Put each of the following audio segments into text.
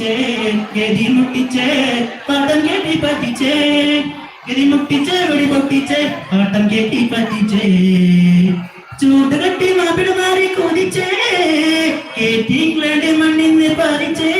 വെടി പൊട്ടിച്ചേ ഗതി മുട്ടിച്ചേ പടം കെട്ടി പതിച്ചേ ഗതി മുട്ടിച്ചേ വെടി പൊട്ടിച്ചേ പാട്ടം കെട്ടി പതിച്ചേ. ചൂട് കെട്ടി മാപ്പിട മാറി കൊതിച്ചേ കേട്ടി ഇംഗ്ലണ്ട് മണ്ണിന്ന് പറിച്ചേ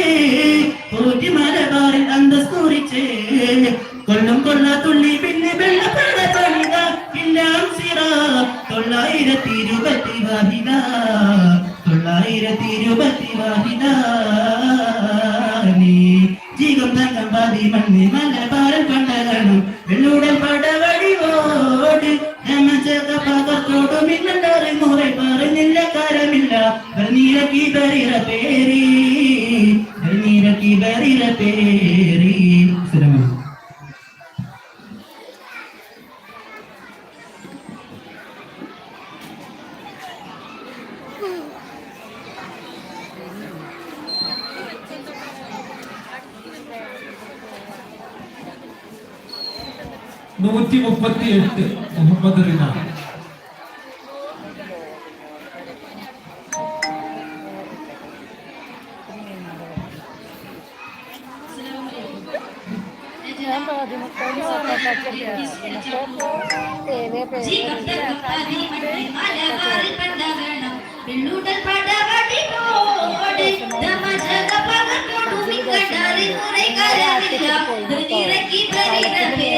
നൂറ്റി മുപ്പത്തി എട്ട് മുഹമ്മദ് റിന പെണ്ണൂട്ടൽ പടവടിക്കോ ദമജക പകർക്കോ ഡൂബി കണ്ടാരി കുറെ കരാറില്ല ദൃതിരക്കി പരിരപേ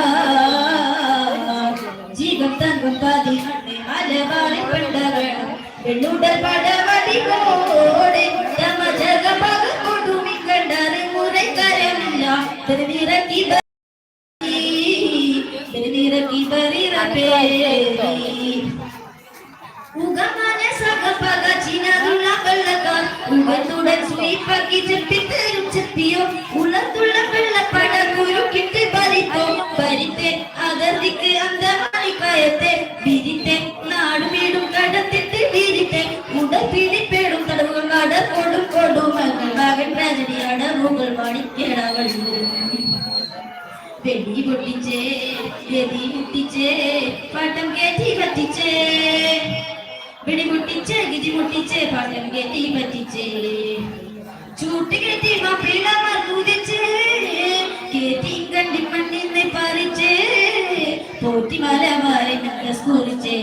ഉഗത്തുടൻ സ്വീപ്പാക്കി ചെപ്പിത്തേരും ചെപ്പിയോ ഉളത്തുള്ള വെള്ളപ്പട കുരുക്കിട്ട് പരിത്തോ പരിത്തെ അഗതിക്ക് അന്തമായി കയത്തെ പൊട്ടിച്ചേ ഗതി മുട്ടിച്ചേ പാട്ടം കേറ്റി പറ്റിച്ചേ. വെടി മുട്ടിച്ചേ ഗതി മുട്ടിച്ചേ പാട്ടം കേറ്റി പറ്റിച്ചേ. ചൂട്ടി കെട്ടി മാപ്പിള മർദ്ദിച്ചേ കേറ്റി കണ്ടി മണ്ണിന്ന് പറിച്ചേ. പോറ്റി മല മാറി സ്കൂറിച്ചേ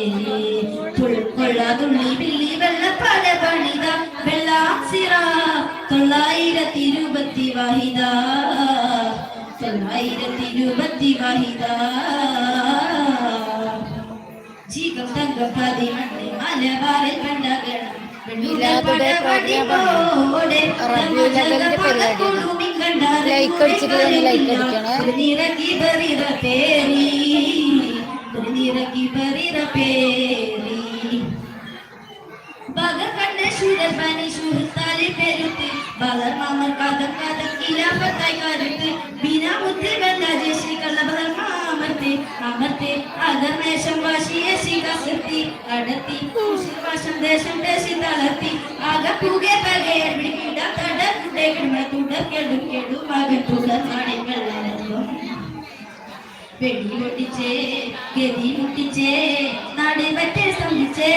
കൊള്ളാതുള്ളി ബില്ലി വെള്ളപ്പാട പണിത വെള്ളാസിറ തൊള്ളായിരത്തി ഇരുപത്തി വാഹിത തൊള്ളായിരത്തി വഹിത ജീവം തങ്കപ്പതി പതി മണ്ണ് മലബാറിൽ പരിപാടിയാണ്. Like അടിച്ചിട്ടില്ലെങ്കിൽ like അടിക്കണേ. ബഗകണ്ണ ശൂരൽപനി ശൂർത്താലി പെരുത്ത് ബലർ മാമർ കഥം കഥം ഇലാപത്തായി കരുത്ത് ബിനാമുത്ത് ബന്ധാജെ ശ്രീ കള്ളബലർ മാമർത്ത് അമർത്ത് അധർമേശം വാശിയെ ശിഖസർത്തി അടത്തി വാശം ദേശം ദേശി തളർത്തി. അകപ്പുകെ പകയെ പിടിക്കിട തട കുടെ കിടമ തുടർ കെടും കെടും മകൻ തുടർ നാടി വെള്ളരല്ലോ വെടി പൊട്ടിച്ചേ ഗതി മുട്ടിച്ചേ നാട് മറ്റേ സ്തംഭിച്ചേ.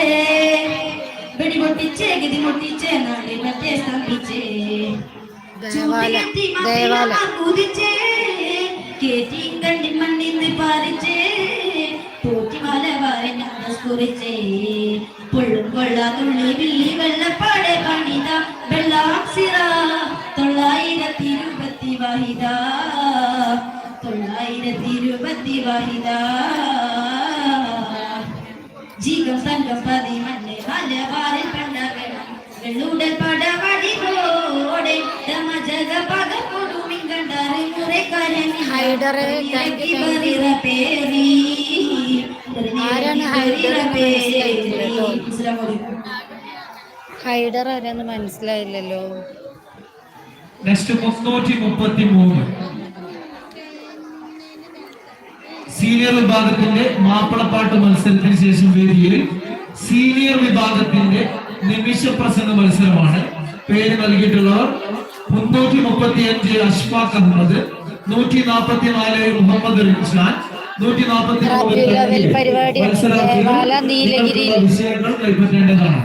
വെടി പൊട്ടിച്ചേ ഗതി മുട്ടിച്ചേ നാളെ മറ്റേ സ്തംഭിച്ചേ കുതിച്ചേ കേറ്റി കണ്ടി മണ്ണിന്ന് പാറിച്ചേ പോറ്റി മല വാരഞ്ഞ കുറിച്ചേ പുള്ളും ഹൈഡറെ. ആരാണ് ഹൈഡർ എന്ന് മനസ്സിലായിട്ടില്ല ഹൈഡർ ആരാന്ന് മനസ്സിലായില്ലല്ലോ. നെക്സ്റ്റ് മുന്നൂറ്റി മുപ്പത്തി മൂന്ന് സീനിയർ വിഭാഗത്തിന്റെ മാപ്പിളപ്പാട്ട് മത്സരത്തിന് ശേഷം വേദിയിൽ സീനിയർ വിഭാഗത്തിന്റെ നിമിഷ പ്രസംഗ മത്സരമാണ്. പേര് നൽകിയിട്ടുള്ളവർ മുന്നൂറ്റി മുപ്പത്തി അഞ്ച് അഷ്ഫാഖ് അഹമ്മദ് നൂറ്റി നാൽപ്പത്തി നാല് മുഹമ്മദ് റിൻഷാൻ നൂറ്റി നാൽപ്പത്തി. വിഷയങ്ങൾ കൈപ്പറ്റേണ്ടതാണ്.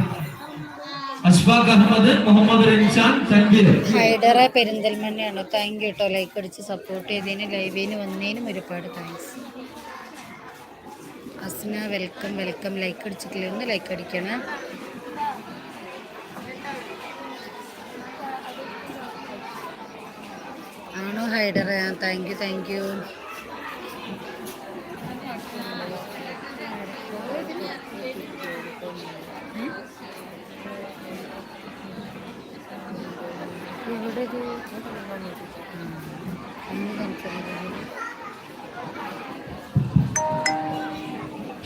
അഷ്ഫാഖ് അഹമ്മദ് മുഹമ്മദ് റിൻഷാൻ തൻവീർ ഹൈഡറെ പെരിന്തൽമണ്ണയാണ്. താങ്ക് യു കേട്ടോ ലൈക്ക് അടിച്ച് സപ്പോർട്ട് ചെയ്തതിന് ലൈവിന് വന്നതിനും ഒരുപാട് thanks Asna welcome welcome like അടിച്ചിട്ടില്ല. ഒന്ന് ലൈക്ക് അടിക്കണം. ഹൈഡറെ താങ്ക് യു താങ്ക് യു.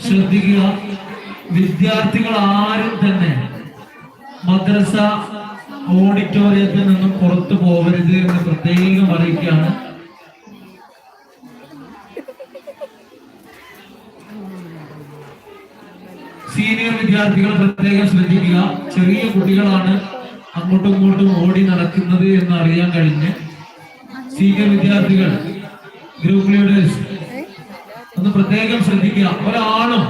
ശ്രദ്ധിക്കുക വിദ്യാർത്ഥികൾ ആരും തന്നെ മദ്രസ ഓഡിറ്റോറിയത്തിൽ നിന്നും പുറത്തു പോകരുത് എന്ന് പ്രത്യേകം അറിയിക്കുകയാണ്. സീനിയർ വിദ്യാർത്ഥികൾ പ്രത്യേകം ശ്രദ്ധിക്കുക. ചെറിയ കുട്ടികളാണ് അങ്ങോട്ടും ഇങ്ങോട്ടും ഓടി നടക്കുന്നത് എന്ന് അറിയാൻ കഴിഞ്ഞ്. സീനിയർ വിദ്യാർത്ഥികൾ ഗ്രൂപ്പ് ലീഡേഴ്സ് ഒന്ന് പ്രത്യേകം ശ്രദ്ധിക്കുക. ഒരാളും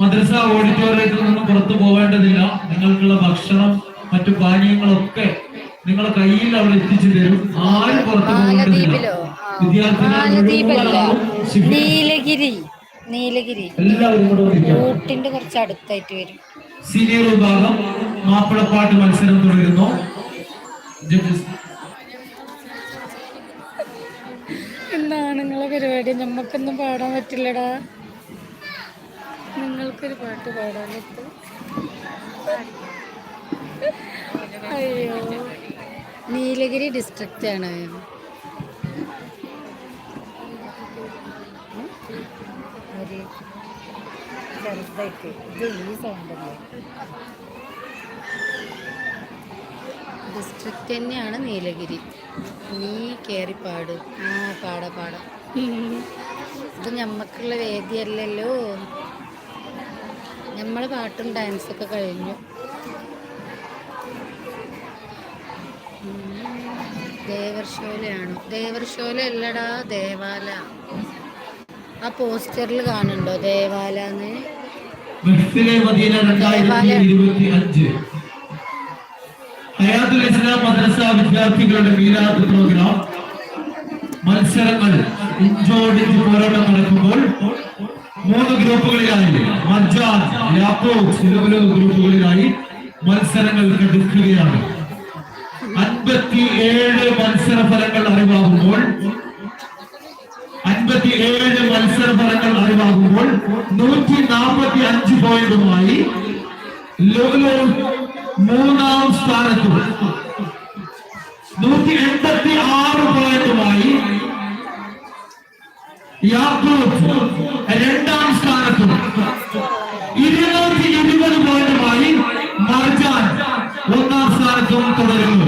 മദ്രസ ഓഡിറ്റോറിയത്തിൽ നിന്ന് പുറത്തു പോവേണ്ടതില്ല. നിങ്ങൾക്കുള്ള ഭക്ഷണം മറ്റു പാനീയങ്ങളൊക്കെ നിങ്ങളെ കയ്യിൽ അവിടെ എത്തിച്ചു തരും. ആരും പുറത്തു ശിബിരം- നീലഗിരി. നീലഗിരി. ഊട്ടിന്റെ കുറച്ച് അടുത്തായിട്ട് വരും. സീനിയർ വിഭാഗം മാപ്പിളപ്പാട്ട് മത്സരം തുടരുന്നു. എന്താണ് നിങ്ങളെ പരിപാടി? നമ്മക്കൊന്നും പാടാൻ പറ്റില്ലടാ. നിങ്ങൾക്കൊരു പാട്ട് പാടാൻ പറ്റും. അയ്യോ. നീലഗിരി ഡിസ്ട്രിക്റ്റ് ആണ്. ഡിസ്ട്രിക്ട് ഒരു ചെറുതായിട്ട്. ഇത് ഈ ഡിസ്ട്രിക്റ്റ് തന്നെയാണ് നീലഗിരി. നീ കയറി പാട് ആ പാട പാട. ഇത് ഞമ്മക്കുള്ള വേദിയല്ലല്ലോ. നമ്മൾ പാട്ടും ഡാൻസൊക്കെ കഴിഞ്ഞു. ഉം. ദേവർശോല അല്ലടാ ദേവാല. ആ പോസ്റ്ററിൽ കാണുന്നുണ്ടോ? രണ്ടായിരത്തി ഇരുപത്തി ഹയാത്തുൽ ഇസ്ലാം മദ്രസ വിദ്യാർത്ഥികളുടെ മീലാദ് പ്രോഗ്രാം. മത്സരങ്ങൾ ഇഞ്ചോടിഞ്ച് പോരാട്ടം നടക്കുമ്പോൾ മൂന്ന് ഗ്രൂപ്പുകളിലായി മജാൻ യാക്കോബ് സിലബുലോ ഗ്രൂപ്പുകളിലായി മത്സരങ്ങൾ കടുക്കുകയാണ് അൻപത്തി ഏഴ് മത്സര ഫലങ്ങൾ അറിവാകുമ്പോൾ അൻപത്തി ഏഴ് മത്സര ഫലങ്ങൾ അറിവാകുമ്പോൾ നൂറ്റി നാൽപ്പത്തി അഞ്ച് പോയിന്റുമായി മൂന്നാം സ്ഥാനത്തും. നൂറ്റി എൺപത്തി ആറ് പോയിന്റുമായി രണ്ടാം സ്ഥാനത്തും. ഇരുന്നൂറ്റി ഇരുപത് പോയിന്റുമായി മർജാൻ ഒന്നാം സ്ഥാനത്തും തുടരുന്നു.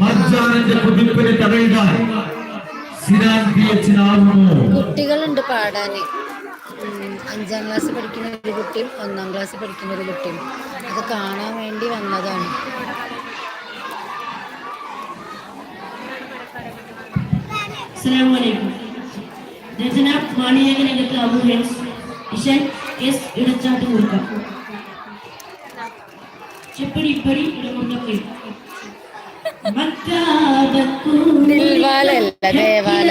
മർജാനിന്റെ കുതിപ്പിനെ തടയുക. സിനാൻ പി എച്ചിനാകുമോ കുട്ടികളുണ്ട് പാടാന്. അഞ്ചാം ക്ലാസ് പഠിക്കുന്ന ഒരു കുട്ടിയും ഒന്നാം ക്ലാസ് പഠിക്കുന്ന ഒരു കുട്ടിയും. അത് കാണാൻ വേണ്ടി വന്നതാണ്. രചന മാണിയകനകത്ത് അബു ഹെൻസ് ഇഷൻ എസ് ഇടച്ചാട്ട് കൊടുക്കാം. చెప్పడి ఇబ్బడి ఇడముండపోయి నిల్వాలెల్ల దేవాల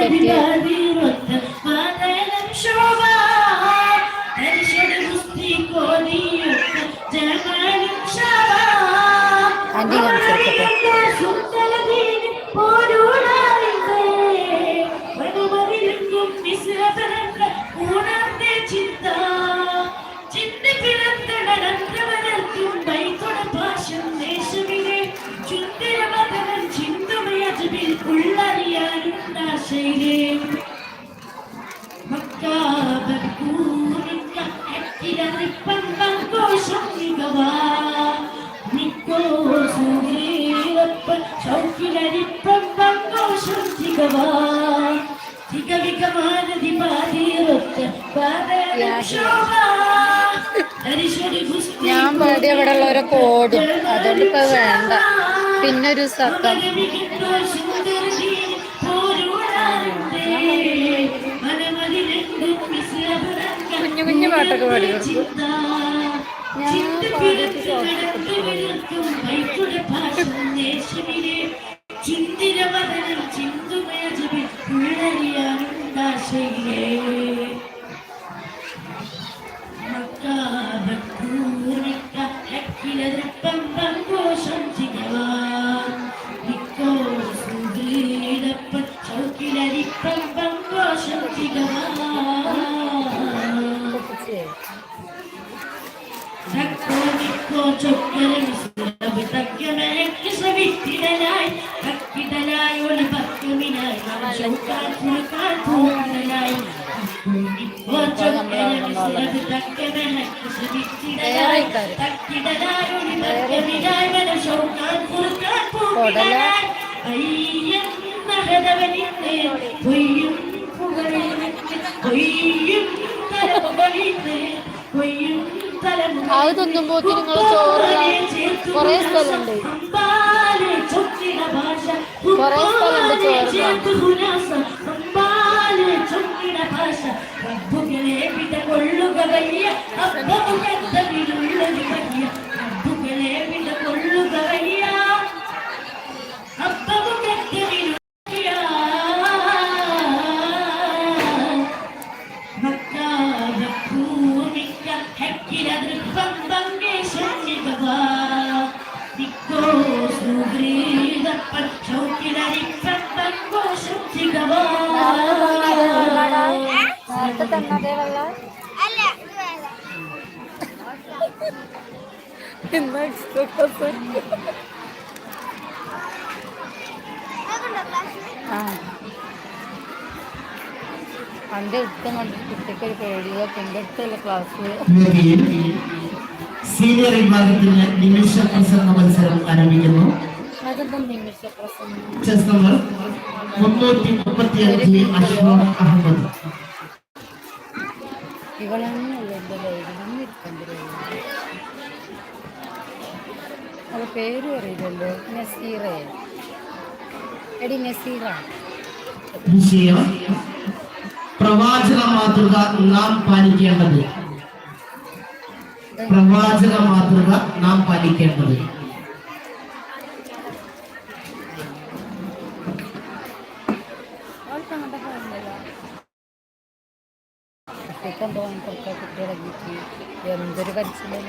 que tiene. ചൗക്കിലരിപ്പം സന്തോഷം തികവാ തികവികമാനതി ഞാൻ പാടി. അവിടെ ഉള്ളവരൊക്കെ ഓടും അതുകൊണ്ട് ഇപ്പൊ വേണ്ട പിന്നെ ഒരു സത്തം കുഞ്ഞു കുഞ്ഞു പാട്ടൊക്കെ പാടി കൊടുക്കും ഞാൻ പാടിയിട്ട് ചിന്തിരവദനം ചിന്തുമയജബി ഉള്ളറിയാനുണ്ടാശയിലേ മക്കാബക്കൂർമിക്ക ഹക്കിലതൃപ്പം സന്തോഷം പൊയ്യും അത് തിന്നുമ്പോത്തിന് നിങ്ങൾ ചോറുള്ള കൊറേ സ്ഥലമുണ്ട്. കൊറേ സ്ഥലമുണ്ട് ചോറുള്ള. എന്റെ അടുത്ത് കണ്ട് കുട്ടിക്ക് ഒരു പേടിയൊക്കെ എന്റെ അടുത്തല്ല ക്ലാസ് സീനിയർ വിഭാഗത്തിന് നിമിഷ പ്രസംഗ മത്സരം ആരംഭിക്കുന്നു. ചെസ് നമ്പർ മുന്നൂറ്റി മുപ്പത്തി അഞ്ച് അഷ്റഫ് അഹമ്മദ്. പേര് അറിയില്ലല്ലോ നസീറ. എടി നസീറ. വിഷയം പ്രവാചക മാതൃക നാം പാലിക്കേണ്ടത്. പ്രവാചക മാതൃക നാം പാലിക്കേണ്ടത്. എന്തോ വാങ്ങിക്കൊടുക്കുക കുട്ടികളെ എന്തൊരു പരിചയം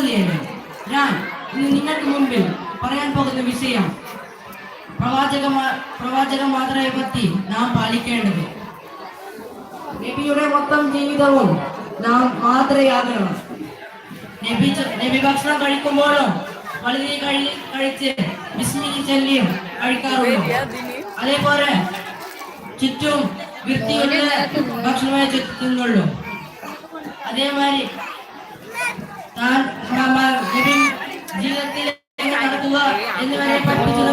സഹൃദയരെ ഞാൻ ഇന്ന് നിങ്ങൾക്ക് മുമ്പിൽ പറയാൻ പോകുന്ന വിഷയം പ്രവാചക പ്രവാചക മാതൃയെ പറ്റി നാം പാലിക്കേണ്ടത്. മൊത്തം ജീവിതവും നാം മാതൃയാകണം. നബി നബി ഭക്ഷണം കഴിക്കുമ്പോഴും വളരെ കഴി കഴിച്ച് വിസ്മിനി ചൊല്ലിയും കഴിക്കാറുണ്ട്. അതേപോലെ ചുറ്റും വൃത്തിയുള്ള ഭക്ഷണമേ ചുറ്റുന്നുള്ളൂ അതേമാതിരി താൻ നമ്മ- നബി ജീവിതത്തിൽ എങ്ങനെ നടക്കുക എന്നിവരെ പഠിപ്പിച്ചു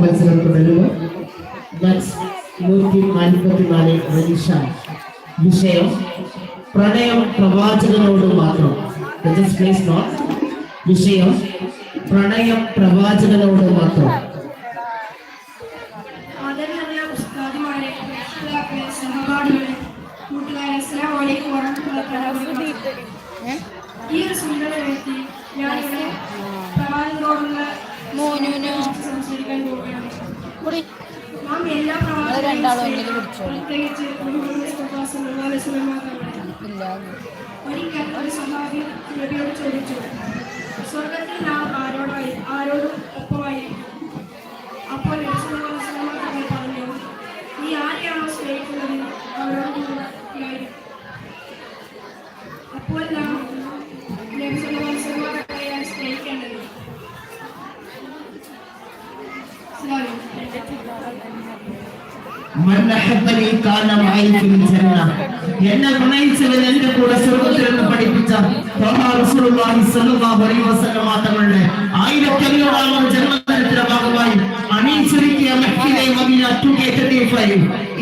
മത്സരം നൂറ്റി നാൽപ്പത്തിനാല് മനീഷ വിഷയം പ്രണയം പ്രവാചകനോട് മാത്രം. Please note. വിഷയം പ്രണയം പ്രവാചകനോട് മാത്രം. ആദരണീയ ഉസ്താദുമാരെ കൂട്ടുകാരെ അസ്സലാമു അലൈക്കും വറഹ്മത്തുള്ളാഹി വബറകാതുഹു. ഈ ഒരു സുന്ദര വ്യക്തി ഞാനിവിടെ പ്രവാചകരോടുള്ള സംസാരിക്കാൻ പോവുകയാണ്. നാം എല്ലാ പ്രവാചകരും. പ്രത്യേകിച്ച് ഒരിക്കൽ ഒരു സഹാബി നബിയോട് ചോദിച്ചു സ്വർഗത്തിൽ നാം ആരോടായി ആരോടും ഒപ്പമായി അപ്പോൾ പറഞ്ഞു നീ ആരെയാണോ സ്നേഹിക്കുന്നത് എന്നെ പ്രണയിച്ചവൻ എന്റെ കൂടെ സ്വർഗത്തിൽ നിന്ന് പഠിപ്പിച്ച തങ്ങളുടെ ആയിരത്തി അഞ്ഞൂറാമത് ജന്മദിനത്തിന്റെ ഭാഗമായി അണിയിച്ചൊരുക്കിയ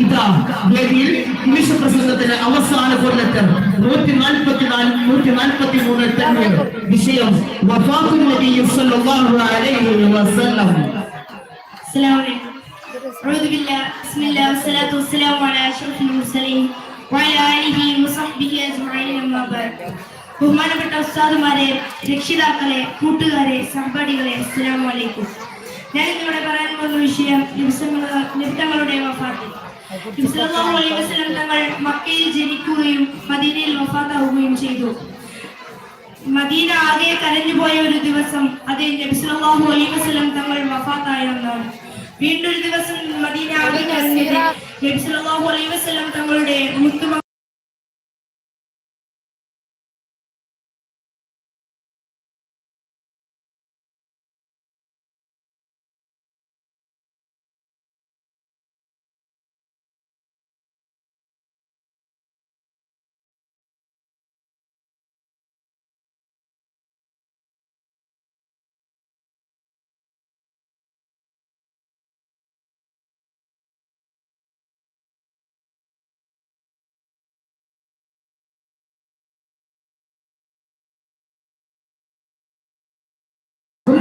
ഇതാ വേദിയിൽ വിശു പ്രസംഗത്തിന്റെ അവസാന കൊല്ലത്ത് നൂറ്റി നാൽപ്പത്തി നാല് നൂറ്റി നാൽപ്പത്തി മൂന്നിൽ തന്നെ വിഷയം വഫാത്തുൽ നബി സല്ലല്ലാഹു അലൈഹി വസല്ലം. അസ്സലാമു أعوذ بالله بسم الله والصلاة والسلام على أشرف المرسلين وعلى آله وصحبه أجمعين أما بعد ബഹുമാനപ്പെട്ട ഉസ്താദുമാരെ രക്ഷിതാക്കളെ കൂട്ടുകാരെ സഹപാഠികളെ അസ്സലാം വലൈക്കും ഞാൻ ഇന്നിവിടെ പറയാൻ പോകുന്ന വിഷയം ദിവസങ്ങള- നിമിത്തങ്ങളുടെ വഫാത്ത് നബി സല്ലല്ലാഹു അലൈഹി വസല്ലം തങ്ങൾ മക്കയിൽ ജനിക്കുകയും മദീനയിൽ വഫാത്താവുകയും ചെയ്തു മദീന ആകെ കരഞ്ഞുപോയ ഒരു ദിവസം അത് നബി സല്ലല്ലാഹു അലൈഹി വസല്ലം തങ്ങൾ വഫാത്തായ ഒന്നാണ് വീണ്ടും ഒരു ദിവസം മദീന തങ്ങളുടെ മുത്തുമ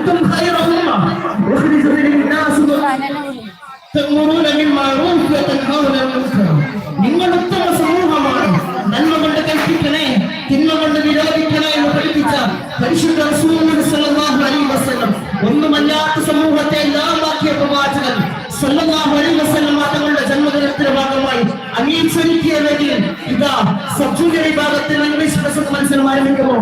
كنتم خير أمة أخرجت للناس تأمرون بالمعروف وتنهون عن المنكر നിങ്ങൾ ഉത്തമ സമൂഹമാണ് നന്മ കൊണ്ട് കൽപ്പിക്കണേ തിന്മ കൊണ്ട് വിരോധിക്കണേ എന്ന് പഠിപ്പിച്ച പരിശുദ്ധ റസൂലുള്ളാഹി സ്വല്ലല്ലാഹു അലൈഹി വസല്ലം ഒന്നുമല്ലാത്ത സമൂഹത്തെ എല്ലാമാക്കിയ പ്രവാചകൻ സ്വല്ലല്ലാഹു അലൈഹി വസല്ലം തങ്ങളുടെ ജന്മദിനത്തിന്റെ ഭാഗമായി അംഗീകരിച്ചിരിക്കിയ ഇതാ സബ് ജൂനിയർ വിഭാഗത്തിൽ ഇംഗ്ലീഷ് പ്രസംഗ മത്സരം ആരംഭിക്കുമോ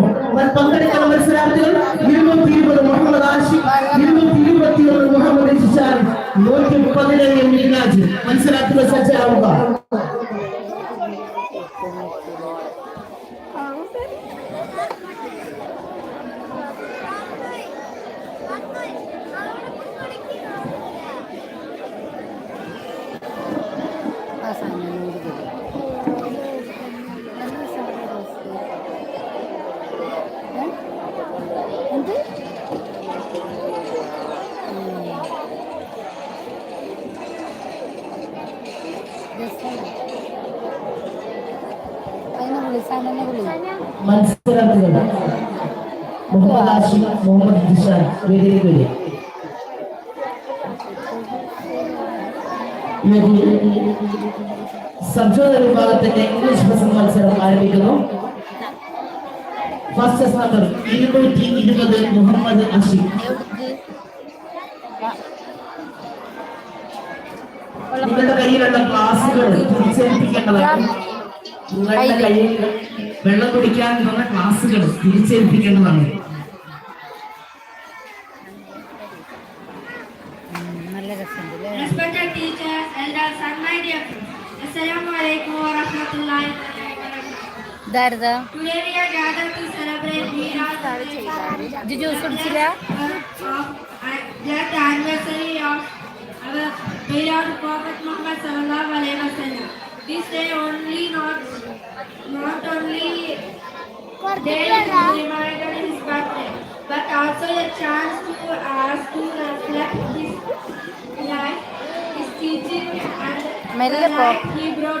പങ്കെടുക്കുന്ന മത്സരാർത്ഥികൾ ഇരുന്നൂറ്റി ഇരുപത് മുഹമ്മദ് ആഷിഖ് ഇരുന്നൂറ്റി ഇരുപത്തി ഒന്ന് മുഹമ്മദ് ഇഷാൻ നൂറ്റി മിനാജ് മത്സരാർത്ഥികൾ സജ്ജരാവുക. ആഷിഖ് മുഹമ്മദ് ദിഷാൻ വേദിയിലേക്ക് വരും സംശോധന വിഭാഗത്തിന്റെ ഇംഗ്ലീഷ് പ്രസംഗ മത്സരം ആരംഭിക്കുന്നു. ഫസ്റ്റ് നമ്പർ ഇരുന്നൂറ്റി ഇരുപത് മുഹമ്മദ് അഷിഖ് നിങ്ങളുടെ കയ്യിലുള്ള ഗ്ലാസുകൾ തിരിച്ചേൽപ്പിക്കേണ്ടതാണ്. നിങ്ങളുടെ കയ്യിൽ വെള്ളം കുടിക്കാൻ ഗ്ലാസുകൾ തിരിച്ചേൽപ്പിക്കേണ്ടതാണ്. దర్ద జిజు సుడిచిరా This day only not not only day to remember his birthday, but also a chance to ask to reflect his life, his teaching, and the life he brought.